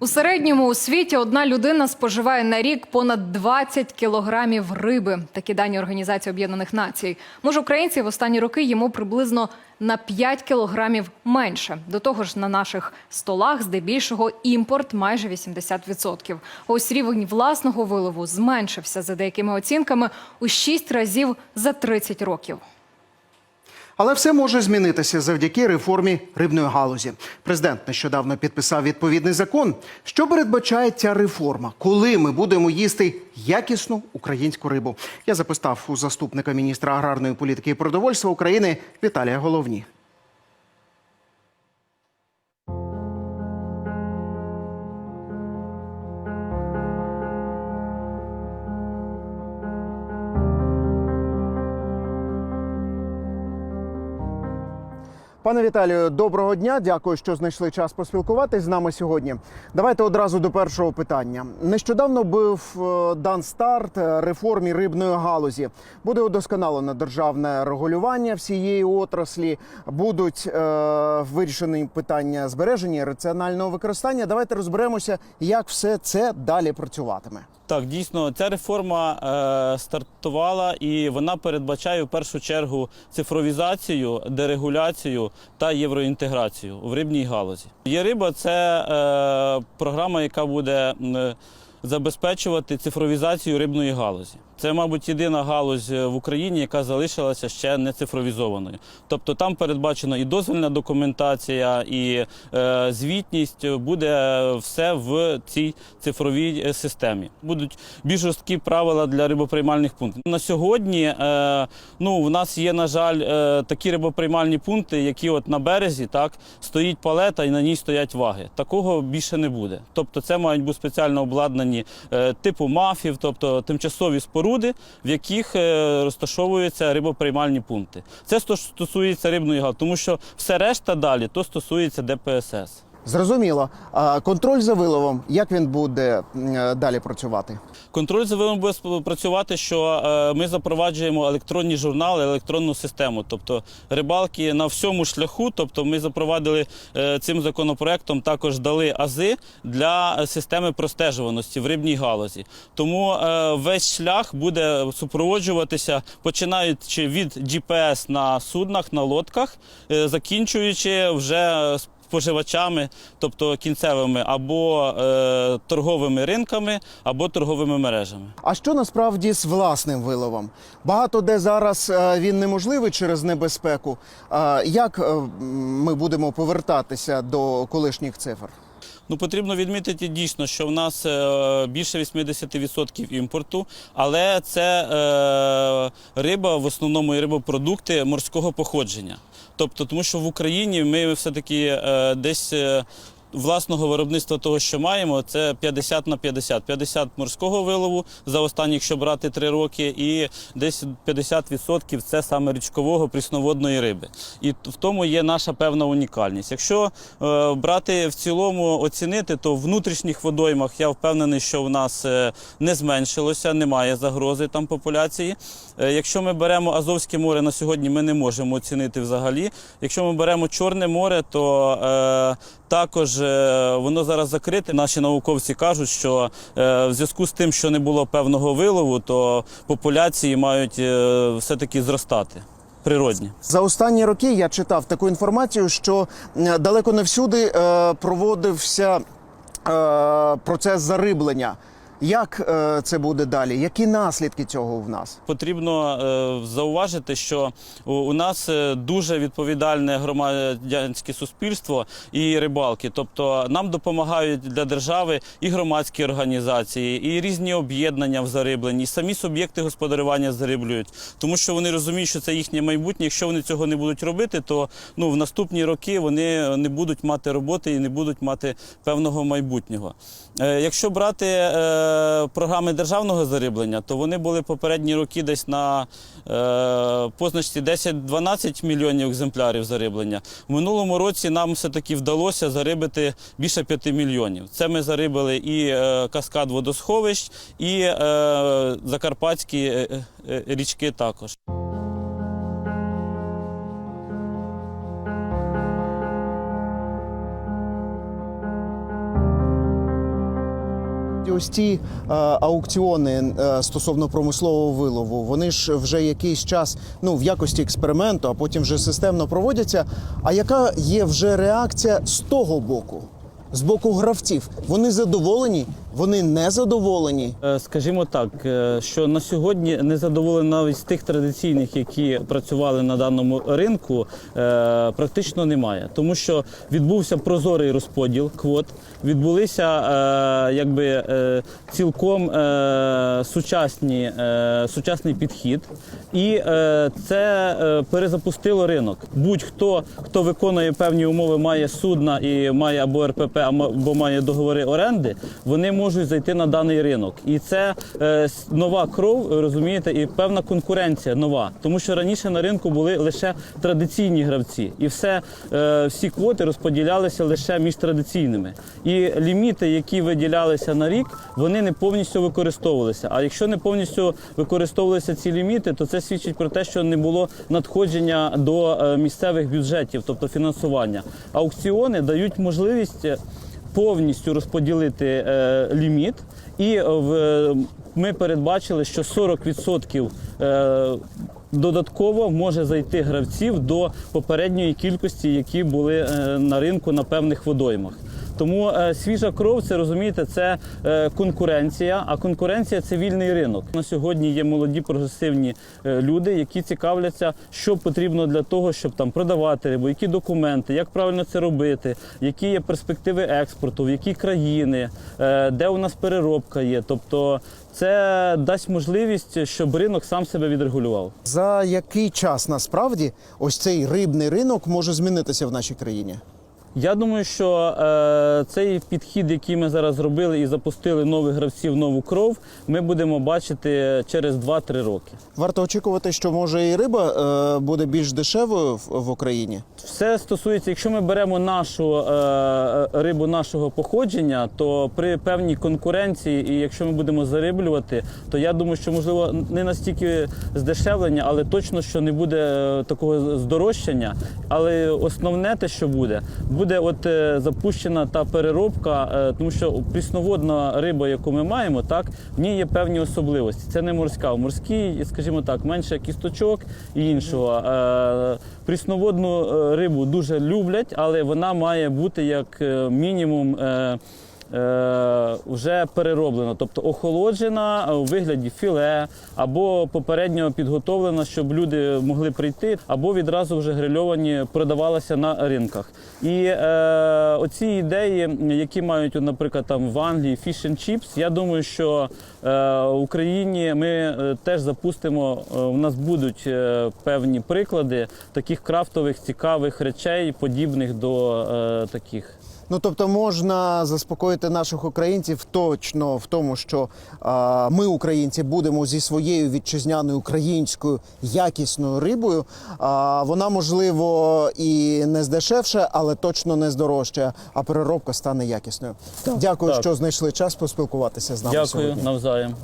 У середньому у світі одна людина споживає на рік понад 20 кілограмів риби. Такі дані Організації Об'єднаних Націй. Може, українці в останні роки їмо приблизно на 5 кілограмів менше. До того ж, на наших столах здебільшого імпорт майже 80%. Ось рівень власного вилову зменшився за деякими оцінками у 6 разів за 30 років. Але все може змінитися завдяки реформі рибної галузі. Президент нещодавно підписав відповідний закон. Що передбачає ця реформа? Коли ми будемо їсти якісну українську рибу? Я запитав у заступника міністра аграрної політики і продовольства України Віталія Головні. Пане Віталію, доброго дня. Дякую, що знайшли час поспілкуватись з нами сьогодні. Давайте одразу до першого питання. Нещодавно був е, дан старт реформі рибної галузі. Буде удосконалено державне регулювання всієї отраслі. Будуть е, вирішені питання збереження раціонального використання. Давайте розберемося, як все це далі працюватиме. Так, дійсно, ця реформа е, стартувала і вона передбачає в першу чергу цифровізацію, дерегуляцію та євроінтеграцію в рибній галузі. Є риба це е, програма, яка буде забезпечувати цифровізацію рибної галузі. Це, мабуть, єдина галузь е, в Україні, яка залишилася ще не цифровізованою. Тобто там передбачена і дозвільна документація, і е, звітність буде все в цій цифровій е, системі. Будуть більш жорсткі правила для рибоприймальних пунктів. На сьогодні е, ну, в нас є, на жаль, е, такі рибоприймальні пункти, які от на березі так, стоїть палета і на ній стоять ваги. Такого більше не буде. Тобто це мають бути спеціально обладнані е, типу мафів, тобто тимчасові споруди, в яких е, розташовуються рибоприймальні пункти. Це сто- стосується рибної галузі, тому що все решта далі то стосується ДПСС. Зрозуміло. Контроль за виловом, як він буде далі працювати? Контроль за вилом буде спрацювати, що е, ми запроваджуємо електронні журнали, електронну систему. Тобто рибалки на всьому шляху. Тобто ми запровадили е, цим законопроектом, також дали ази для е, системи простежуваності в рибній галузі. Тому е, весь шлях буде супроводжуватися, починаючи від GPS на суднах, на лодках, е, закінчуючи вже з споживачами, тобто кінцевими або е, торговими ринками, або торговими мережами. А що насправді з власним виловом? Багато де зараз е, він неможливий через небезпеку. А Як е, ми будемо повертатися до колишніх цифр? Ну, потрібно відмітити дійсно, що в нас е, більше 80% імпорту, але це е, риба, в основному і рибопродукти морського походження. Тобто, тому що в Україні ми все-таки е, десь. Власного виробництва того, що маємо, це 50 на 50. 50 морського вилову за останні, якщо брати 3 роки, і десь 50% це саме річкового прісноводної риби. І в тому є наша певна унікальність. Якщо е, брати в цілому оцінити, то в внутрішніх водоймах я впевнений, що в нас е, не зменшилося, немає загрози там популяції. Е, якщо ми беремо Азовське море на сьогодні, ми не можемо оцінити взагалі. Якщо ми беремо Чорне море, то е, також воно зараз закрите. Наші науковці кажуть, що е, в зв'язку з тим, що не було певного вилову, то популяції мають е, все-таки зростати природні. За останні роки я читав таку інформацію, що е, далеко не всюди е, проводився е, процес зариблення. Як е, це буде далі? Які наслідки цього в нас? Потрібно е, зауважити, що у, нас е, дуже відповідальне громадянське суспільство і рибалки. Тобто нам допомагають для держави і громадські організації, і різні об'єднання в зарибленні, і самі суб'єкти господарювання зариблюють, тому що вони розуміють, що це їхнє майбутнє. Якщо вони цього не будуть робити, то ну в наступні роки вони не будуть мати роботи і не будуть мати певного майбутнього. Е, Якщо брати е, програми державного зариблення, то вони були попередні роки десь на е, позначці 10-12 мільйонів екземплярів зариблення. В минулому році нам все-таки вдалося зарибити більше 5 мільйонів. Це ми зарибили і е, каскад водосховищ, і е, закарпатські е, е, річки також. Ось ті е, аукціони е, стосовно промислового вилову, вони ж вже якийсь час ну в якості експерименту, а потім вже системно проводяться. А яка є вже реакція з того боку, з боку гравців? Вони задоволені, вони не задоволені. Е, Скажімо так, е, що на сьогодні не задоволені навіть тих традиційних, які працювали на даному ринку, е, практично немає, тому що відбувся прозорий розподіл квот, відбулися якби цілком сучасні, сучасний підхід, і це перезапустило ринок. Будь-хто, хто виконує певні умови, має судна і має або РПП, або має договори оренди, вони можуть зайти на даний ринок. І це е, нова кров, розумієте, і певна конкуренція нова. Тому що раніше на ринку були лише традиційні гравці, і все, е, всі квоти розподілялися лише між традиційними. І ліміти, які виділялися на рік, вони не повністю використовувалися. А якщо не повністю використовувалися ці ліміти, то це свідчить про те, що не було надходження до е, місцевих бюджетів, тобто фінансування. Аукціони дають можливість е, повністю розподілити е, ліміт, і е, е, ми передбачили, що 40% е, додатково може зайти гравців до попередньої кількості, які були на ринку на певних водоймах. Тому е, свіжа кров, це розумієте, це е, конкуренція. А конкуренція це вільний ринок. На сьогодні є молоді прогресивні е, люди, які цікавляться, що потрібно для того, щоб там продавати рибу, які документи, як правильно це робити, які є перспективи експорту, в які країни, де у нас переробка є. Тобто, це дасть можливість, щоб ринок сам себе відрегулював. За який час насправді ось цей рибний ринок може змінитися в нашій країні? Я думаю, що е, цей підхід, який ми зараз зробили і запустили нових гравців, нову кров, ми будемо бачити через 2-3 роки. Варто очікувати, що може і риба е, буде більш дешевою в, в Україні. Все стосується, якщо ми беремо нашу е, рибу нашого походження, то при певній конкуренції, і якщо ми будемо зариблювати, то я думаю, що можливо не настільки здешевлення, але точно що не буде е, такого здорожчання. Але основне те, що буде, буде от е, запущена та переробка, е, тому що прісноводна риба, яку ми маємо, так в ній є певні особливості. Це не морська. В морській, скажімо так, менше кісточок і іншого. Е, Прісноводну рибу дуже люблять, але вона має бути як мінімум. Е, е, Вже перероблена, тобто охолоджена у вигляді філе, або попередньо підготовлена, щоб люди могли прийти, або відразу вже грильовані продавалася на ринках. І е, оці ідеї, які мають, наприклад, там в Англії Fish and Chips, я думаю, що е, в Україні ми е, теж запустимо. е, У нас будуть е, певні приклади таких крафтових цікавих речей, подібних до е, таких. Ну тобто можна заспокоїти наших українців точно в тому, що а, ми, українці, будемо зі своєю вітчизняною українською якісною рибою. А, вона можливо і не здешевше, але точно не здорожча, а переробка стане якісною. Дякую, Так. що знайшли час поспілкуватися з нами Дякую сьогодні. навзаєм.